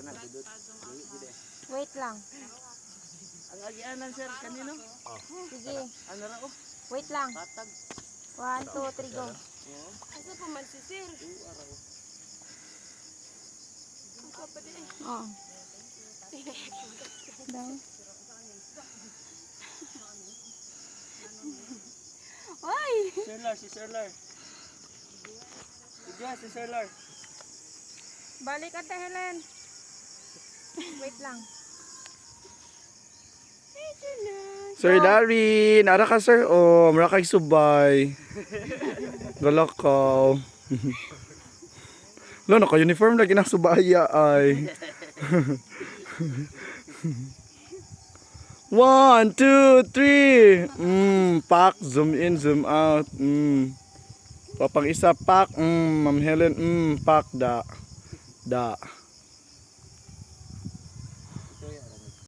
Na, dudot. Dili, dili. Wait lang. Ang agianan sir, kanino? Sige. Ano ra oh? Wait lang. Katag. One, two, three, go. Oo. Asa pa man si sir? Oh. Ang eh. Down. Ay! Sir Lar, si Sir Lar. Diyan, si Sir Lar. Balik ate Helen. Wait lang. Sir Larry, nara ka sir. Oh, mara kay subay. Galakaw. Lo, naka-uniform lagi ng subaya ay. One, two, three. Mm, pack, zoom in, zoom out. Mm. Papang isa, pack. Mm, Ma'am Helen, mm, pack, da. Da.